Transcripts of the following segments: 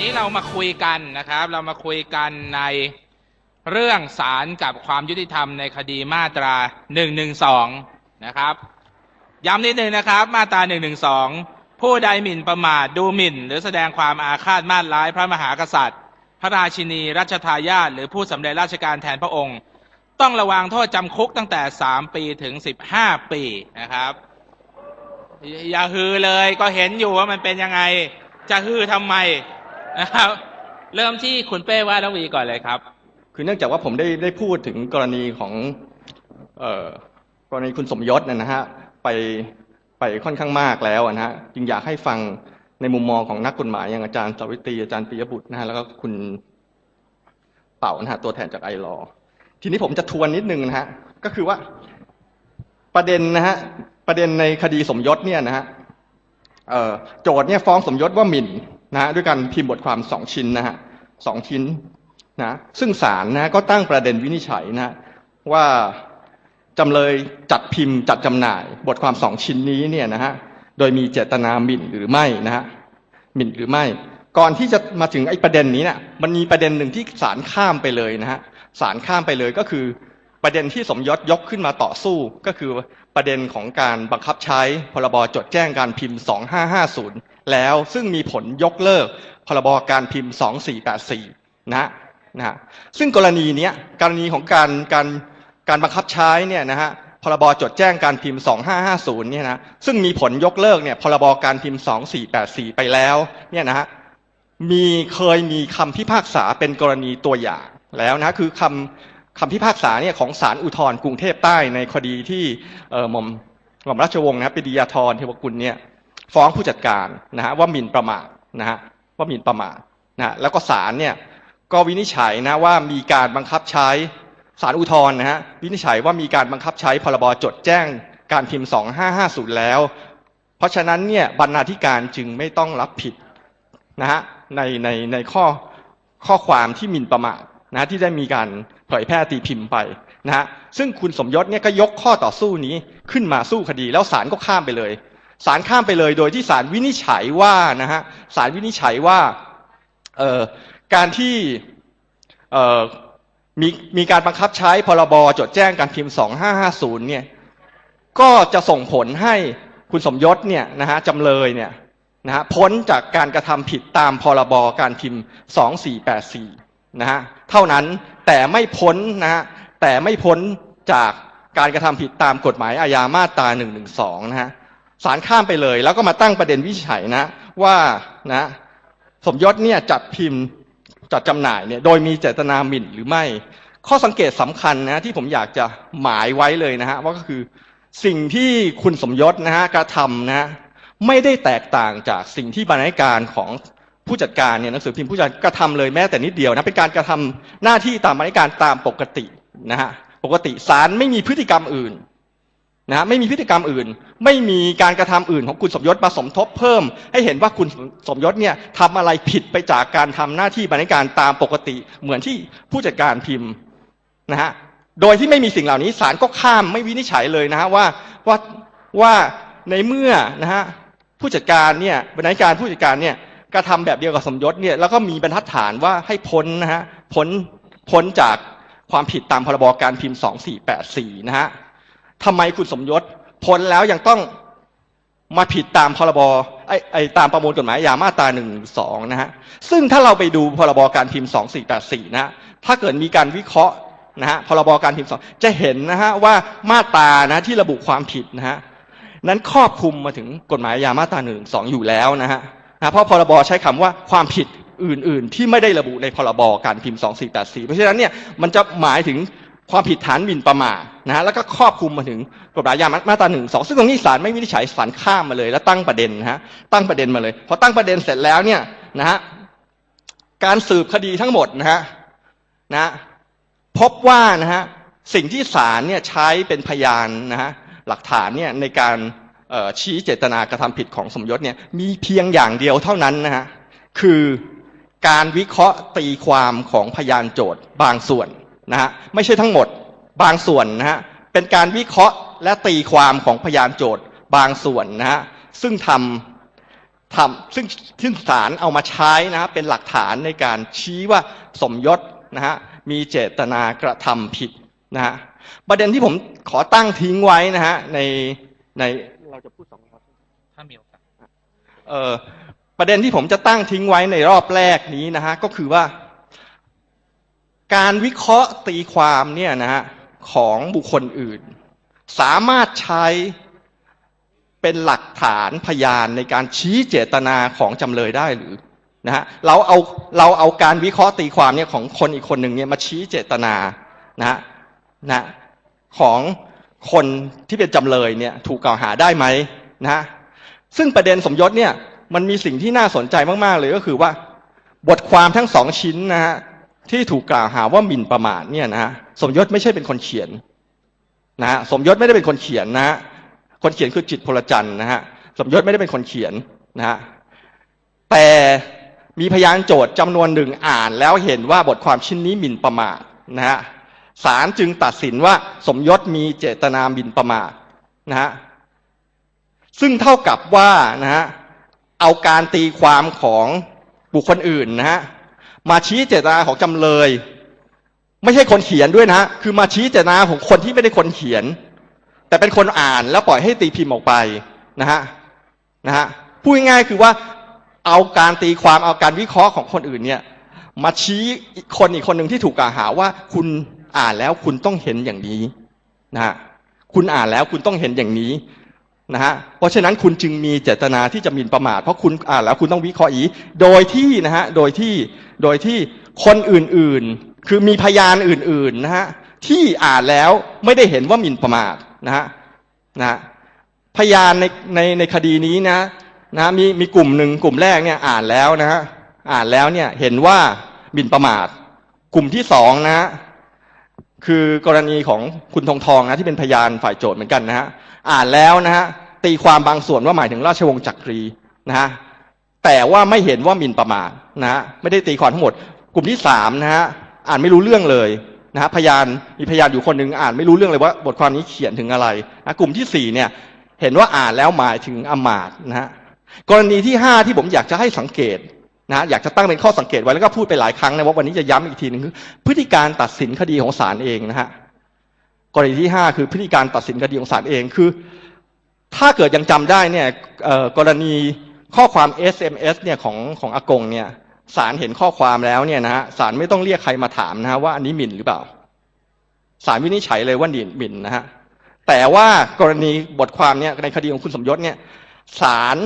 นี้เรามาคุยกันนะครับ เรามาคุยกันในเรื่องศาลกับความยุติธรรมในคดีมาตรา112นะครับ ย้ำนิดนึงนะครับ มาตรา112ผู้ใดหมิ่นประมาทดูหมิ่น หรือแสดงความอาฆาตมาตร้ายพระมหากษัตริย์ พระราชินีรัชทายาทหรือผู้สำเร็จราชการแทนพระองค์ ต้องระวังโทษจำคุกตั้งแต่ 3 ปีถึง 15 ปีนะครับอย่าฮือเลยก็เห็นอยู่ว่ามันเป็นยังไง จะฮือทำไม นะครับ เริ่มที่คุณเป้ว่าดวีก่อนเลยครับ คือเนื่องจากว่าผมได้ได้พูดถึงกรณีของ เอ่อกรณีคุณสมยศนยนะฮะไปไปค่อนข้างมากแล้วนะฮะจึงอยากให้ฟังในมุมมองของนักกฎหมายอย่างอาจารย์สวิตรีอาจารย์ปิยบุตรนะฮะแล้วก็คุณเป่านะฮะตัวแทนจากไอรอทีนี้ผมจะทวนนิดนึงนะฮะก็คือว่าประเด็นนะฮะประเด็นในคดีสมยศเนี่ยนะฮะโจทย์เนี่ยฟ้องสมยศว่าหมิ่น นะด้วยการพิมพ์บทความสองชิ้นนะฮะสองชิ้นนะซึ่งศาลนะก็ตั้งประเด็นวินิจฉัยนะว่าจำเลยจัดพิมพ์จัดจำหน่าย บทความสองชิ้นนี้เนี่ยนะฮะโดยมีเจตนาหมิ่นหรือไม่นะฮะหมิ่นหรือไม่ ก่อนที่จะมาถึงไอ้ประเด็นนี้เนี่ยมันมีประเด็นหนึ่งที่ศาลข้ามไปเลยนะฮะศาลข้ามไปเลยก็คือ ประเด็นที่สมยศยกขึ้นมาต่อสู้ก็คือประเด็นของการบังคับใช้พรบจดแจ้งการพิมพ์ 2550 แล้วซึ่งมีผลยกเลิกพรบการพิมพ์ 2484 นะนะฮะซึ่งกรณีนี้กรณีของการการการบังคับใช้เนี่ยนะฮะพรบจดแจ้งการพิมพ์ 2550 เนี่ยนะซึ่งมีผลยกเลิกเนี่ยพรบการพิมพ์ 2484 ไปแล้วเนี่ยนะฮะมีเคยมีคำพิพากษาเป็นกรณีตัวอย่างแล้วนะคือคำ คำพิพากษาเนี่ยของศาลอุทธรกรุงเทพใต้ในคดีที่หม่อมหม่อมราชวงศ์นะปรียาธรเทวกุลเนี่ยฟ้องผู้จัดการนะฮะว่าหมิ่นประมาทนะฮะว่าหมิ่นประมาทนะฮะแล้วก็ศาลเนี่ยก็วินิจฉัยนะว่ามีการบังคับใช้สารอุทธรนะฮะวินิจฉัยว่ามีการบังคับใช้พรบจดแจ้งการพิมพ์ 2550 แล้ว เพราะฉะนั้นเนี่ยบรรณาธิการจึงไม่ต้องรับผิดนะฮะในในในข้อข้อความที่หมิ่นประมาทนะที่ได้มีการ เผยแพร่ตีพิมพ์ไปนะฮะซึ่งคุณสมยศเนี่ยก็ยกข้อต่อสู้นี้ขึ้นมาสู้คดี แล้วศาลก็ข้ามไปเลยศาลข้ามไปเลยโดยที่ศาลวินิจฉัยว่านะฮะศาลวินิจฉัยว่าเอ่อการที่เอ่อมีมีการบังคับใช้พรบจดแจ้งการพิมพ์ 2550 เนี่ยก็จะส่งผลให้คุณสมยศเนี่ยนะฮะจำเลยเนี่ยนะฮะพ้นจากการกระทำผิดตามพรบการพิมพ์ 2484 นะฮะเท่านั้น แต่ไม่พ้นนะฮะแต่ไม่พ้นจากการกระทำผิดตามกฎหมายอาญามาตรา112นะฮะศาลข้ามไปเลย แล้วก็มาตั้งประเด็นวิจัยนะ ว่านะสมยศเนี่ยจัดพิมพ์จัดจำหน่ายเนี่ยโดยมีเจตนาหมิ่นหรือไม่ ข้อสังเกตสำคัญนะที่ผมอยากจะหมายไว้เลยนะฮะว่าก็คือสิ่งที่คุณสมยศนะฮะกระทำนะฮะไม่ได้แตกต่างจากสิ่งที่บรรณาธิการของ ผู้จัดการเนี่ยหนังสือพิมพ์ผู้จัดการกระทำเลยแม้แต่นิดเดียวนะเป็นการกระทำหน้าที่ตามบรรณาธิการตามปกตินะฮะปกติศาลไม่มีพฤติกรรมอื่นนะฮะไม่มีพฤติกรรมอื่น ไม่มีการกระทำอื่นของคุณสมยศมาสมทบเพิ่ม ให้เห็นว่าคุณสมยศเนี่ยทำอะไรผิดไปจากการทำหน้าที่บรรณาธิการตามปกติ เหมือนที่ผู้จัดการพิมพ์นะฮะโดยที่ไม่มีสิ่งเหล่านี้ศาลก็ข้ามไม่วินิจฉัยเลยนะฮะว่าว่าว่าในเมื่อนะฮะผู้จัดการเนี่ยบรรณาธิการผู้จัดการเนี่ย กระทำแบบเดียวกับสมยศเนี่ยแล้วก็มีบรรทัดฐานว่าให้พ้นนะฮะพ้นพ้นจากความผิดตามพรบการพิมพ์ 2484 นะฮะทำไมคุณสมยศพ้นแล้วยังต้องมาผิดตามพรบไอ้ไอ้ตามประมวลกฎหมายอาญามาตราหนึ่งสองนะฮะซึ่งถ้าเราไปดูพรบการพิมพ์สองสี่แปดสี่นะฮะถ้าเกิดมีการวิเคราะห์นะฮะพรบการพิมพ์สองจะเห็นนะฮะว่ามาตรานะที่ระบุความผิดนะฮะนั้นครอบคลุมมาถึงกฎหมายอาญามาตราหนึ่งสองอยู่แล้วนะฮะ นะเพราะพรบใช้คำว่าความผิดอื่น ๆ ที่ไม่ได้ระบุในพรบการพิมพ์ 2484 เพราะฉะนั้นเนี่ยมันจะหมายถึงความผิดฐานหมิ่นประมาทนะฮะแล้วก็ครอบคลุมมาถึงกฎหมายอาญามาตราหนึ่งสองซึ่งตรงนี้ศาลไม่วินิจฉัยศาลข้ามมาเลย แล้วตั้งประเด็นนะฮะตั้งประเด็นมาเลยพอตั้งประเด็นเสร็จแล้วเนี่ยนะฮะการสืบคดีทั้งหมดนะฮะนะพบว่านะฮะสิ่งที่ศาลเนี่ยใช้เป็นพยานนะฮะหลักฐานเนี่ยในการ ชี้เจตนากระทำผิดของสมยศเนี่ยมีเพียงอย่างเดียวเท่านั้นนะฮะคือการวิเคราะห์ตีความของพยานโจทย์บางส่วนนะฮะไม่ใช่ทั้งหมดบางส่วนนะฮะเป็นการวิเคราะห์และตีความของพยานโจทย์บางส่วนนะฮะซึ่งทำทำซึ่งซึ่งศาลเอามาใช้นะฮะเป็นหลักฐานในการชี้ว่าสมยศนะฮะมีเจตนากระทำผิดนะฮะประเด็นที่ผมขอตั้งทิ้งไว้นะฮะในใน เราจะพูดสองรอบถ้ามีโอกาสเอ่อประเด็นที่ผมจะตั้งทิ้งไว้ในรอบแรกนี้นะฮะก็คือว่า การวิเคราะห์ตีความเนี่ยนะฮะของบุคคลอื่น สามารถใช้เป็นหลักฐานพยานในการชี้เจตนาของจำเลยได้หรือนะฮะเราเอาเราเอาการวิเคราะห์ตีความเนี่ยของคนอีกคนหนึ่งเนี่ยมาชี้เจตนานะฮะนะของ คนที่เป็นจำเลยเนี่ยถูกกล่าวหาได้ไหมนะฮะซึ่งประเด็นสมยศเนี่ยมันมีสิ่งที่น่าสนใจมาก ๆ เลยก็คือว่า บทความทั้งสองชิ้นนะฮะที่ถูกกล่าวหาว่าหมิ่นประมาทเนี่ยนะฮะสมยศไม่ใช่เป็นคนเขียนนะฮะสมยศไม่ได้เป็นคนเขียนนะฮะคนเขียนคือจิตพลจันทร์นะฮะสมยศไม่ได้เป็นคนเขียนนะฮะแต่มีพยานโจทย์จำนวนหนึ่งอ่านแล้วเห็นว่าบทความชิ้นนี้หมิ่นประมาทนะฮะ ศาลจึงตัดสินว่าสมยศมีเจตนาหมิ่นประมาทนะฮะซึ่งเท่ากับว่านะฮะเอาการตีความของบุคคลอื่นนะฮะมาชี้เจตนาของจำเลย ไม่ใช่คนเขียนด้วยนะฮะคือมาชี้เจตนาของคนที่ไม่ได้คนเขียน แต่เป็นคนอ่านแล้วปล่อยให้ตีพิมพ์ออกไปนะฮะนะฮะพูดง่ายๆคือว่าเอาการตีความเอาการวิเคราะห์ของคนอื่นเนี่ย มาชี้คนอีกคนหนึ่งที่ถูกกล่าวหาว่าคุณ อ่านแล้วคุณต้องเห็นอย่างนี้นะฮะคุณอ่านแล้วคุณต้องเห็นอย่างนี้นะฮะเพราะฉะนั้นคุณจึงมีเจตนาที่จะหมิ่นประมาทเพราะคุณอ่านแล้วคุณต้องวิเคราะห์อีกโดยที่นะฮะโดยที่โดยที่คนอื่นๆ คือมีพยานอื่นๆนะฮะที่อ่านแล้วไม่ได้เห็นว่าหมิ่นประมาทนะฮะนะพยานในในในคดีนี้นะนะมีมีกลุ่มหนึ่งกลุ่มแรกเนี่ยอ่านแล้วนะฮะอ่านแล้วเนี่ยเห็นว่าหมิ่นประมาท กลุ่มที่สองนะ คือกรณีของคุณทองทองนะที่เป็นพยานฝ่ายโจทย์เหมือนกันนะฮะอ่านแล้วนะฮะตีความบางส่วนว่าหมายถึงราชวงศ์จักรีนะฮะแต่ว่าไม่เห็นว่าหมิ่นประมาทนะฮะไม่ได้ตีความทั้งหมด กลุ่มที่สามนะฮะอ่านไม่รู้เรื่องเลยนะฮะพยานมีพยานอยู่คนหนึ่งอ่านไม่รู้เรื่องเลยว่าบทความนี้เขียนถึงอะไรนะกลุ่มที่สี่เนี่ยเห็นว่าอ่านแล้วหมายถึงอมาตนะฮะกรณีที่ห้าที่ผมอยากจะให้สังเกต นะอยากจะตั้งเป็นข้อสังเกตไว้แล้วก็พูดไปหลายครั้งนะว่าวันนี้จะย้ำอีกทีหนึ่งคือพฤติการตัดสินคดีของศาลเองนะฮะกรณีที่ห้าคือพฤติการตัดสินคดีของศาลเองคือ ถ้าเกิดยังจำได้เนี่ยกรณีข้อความ SMS เนี่ยของของอากงเนี่ยศาลเห็นข้อความแล้วเนี่ยนะฮะศาลไม่ต้องเรียกใครมาถามนะฮะว่าอันนี้หมิ่นหรือเปล่าศาลวินิจฉัยเลยว่าหมิ่นหมิ่นนะฮะแต่ว่ากรณีบทความเนี่ยในคดีของคุณสมยศเนี่ยศาล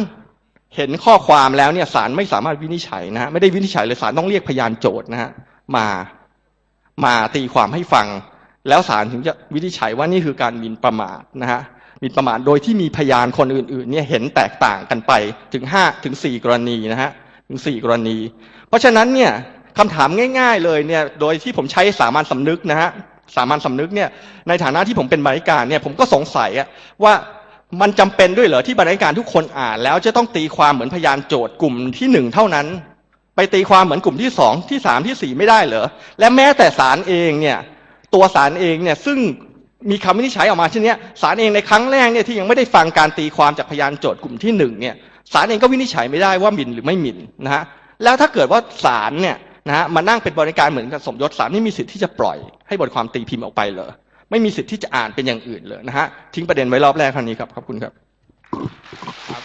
เห็นข้อความแล้วเนี่ยศาลไม่สามารถวินิจฉัยนะฮะไม่ได้วินิจฉัยเลยศาลต้องเรียกพยานโจทย์นะฮะมามาตีความให้ฟัง แล้วศาลถึงจะวินิจฉัยว่านี่คือการหมิ่นประมาทนะฮะหมิ่นประมาทโดยที่มีพยานคนอื่นๆเนี่ยเห็นแตกต่างกันไปถึงห้าถึงสี่กรณีนะฮะถึงสี่กรณี เพราะฉะนั้นเนี่ยคำถามง่าย ๆ เลยเนี่ยโดยที่ผมใช้สามัญสำนึกนะฮะสามัญสำนึกเนี่ยในฐานะที่ผมเป็นบริการเนี่ยผมก็สงสัยอะว่า มันจำเป็นด้วยเหรอที่บรรณาธิการทุกคนอ่าน แล้วจะต้องตีความเหมือนพยานโจทย์กลุ่มที่หนึ่งเท่านั้น ไปตีความเหมือนกลุ่มที่สองที่สามที่สี่ไม่ได้เหรอและแม้แต่ศาลเองเนี่ยตัวศาลเองเนี่ยซึ่งมีคำวินิจฉัยออกมาเช่นนี้ศาลเองในครั้งแรกเนี่ยที่ยังไม่ได้ฟังการตีความจากพยานโจทย์กลุ่มที่หนึ่งเนี่ยศาลเองก็วินิจฉัยไม่ได้ว่าหมิ่นหรือไม่หมิ่นนะฮะแล้วถ้าเกิดว่าศาลเนี่ยนะฮะมานั่งเป็นบริการเหมือนกับสมยศศาลไม่มีสิทธิ์ที่จะปล่อยให้บทความตีพิมพ์ออกไปเหรอ ไม่มีสิทธิ์ที่จะอ่านเป็นอย่างอื่นเลยนะฮะทิ้งประเด็นไว้รอบแรกเท่านี้ครับขอบคุณครับครับ